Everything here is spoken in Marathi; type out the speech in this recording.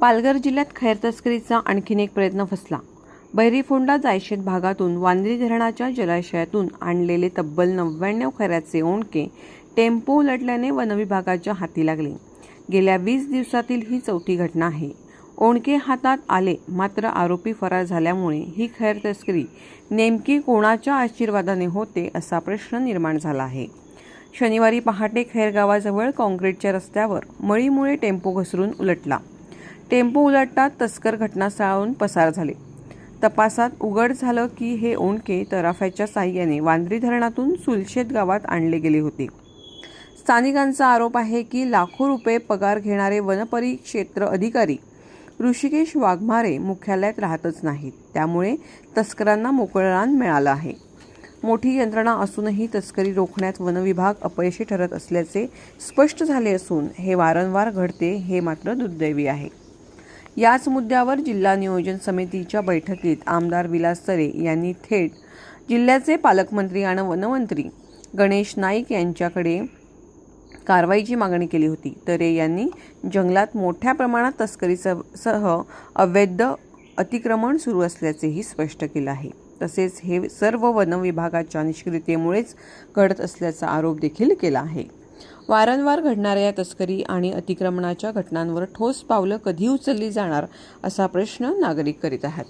पालघर जिल्ह्यात खैर तस्करीचा आणखीन एक प्रयत्न फसला. बैरीफोंडा जायशेत भागातून वांद्री धरणाच्या जलाशयातून आणलेले तब्बल नव्याण्णव खऱ्याचे ओंडके टेम्पो उलटल्याने वनविभागाच्या हाती लागले. गेल्या वीस दिवसातील ही चौथी घटना आहे. ओंडके हातात आले मात्र आरोपी फरार झाल्यामुळे ही खैर तस्करी नेमकी कोणाच्या आशीर्वादाने होते असा प्रश्न निर्माण झाला आहे. शनिवारी पहाटे खैर गावाजवळ काँक्रीटच्या रस्त्यावर मळीमुळे टेम्पो घसरून उलटला. टेम्पो उलटतात तस्कर घटनास्थळावरून पसार झाले. तपासात उघड झालं की हे ओंडके तराफ्याच्या साह्याने वांद्री धरणातून सुलशेत गावात आणले गेले होते. स्थानिकांचा आरोप आहे की लाखो रुपये पगार घेणारे वनपरिक्षेत्र अधिकारी ऋषिकेश वाघमारे मुख्यालयात राहतच नाहीत. त्यामुळे तस्करांना मोकळं रान मिळालं आहे. मोठी यंत्रणा असूनही तस्करी रोखण्यात वनविभाग अपयशी ठरत असल्याचे स्पष्ट झाले असून हे वारंवार घडते हे मात्र दुर्दैवी आहे. याच मुद्द्यावर जिल्हा नियोजन समितीच्या बैठकीत आमदार विलास तरे यांनी थेट जिल्ह्याचे पालकमंत्री आणि वनमंत्री गणेश नाईक यांच्याकडे कारवाईची मागणी केली होती. तरे यांनी जंगलात मोठ्या प्रमाणात तस्करीसह सह अवैध अतिक्रमण सुरू असल्याचेही स्पष्ट केलं आहे. तसेच हे सर्व वन विभागाच्या निष्क्रियतेमुळेच घडत असल्याचा आरोप देखील केला आहे. वारंवार घडणाऱ्या या तस्करी आणि अतिक्रमणाच्या घटनांवर ठोस पावलं कधी उचलली जाणार असा प्रश्न नागरिक करीत आहेत.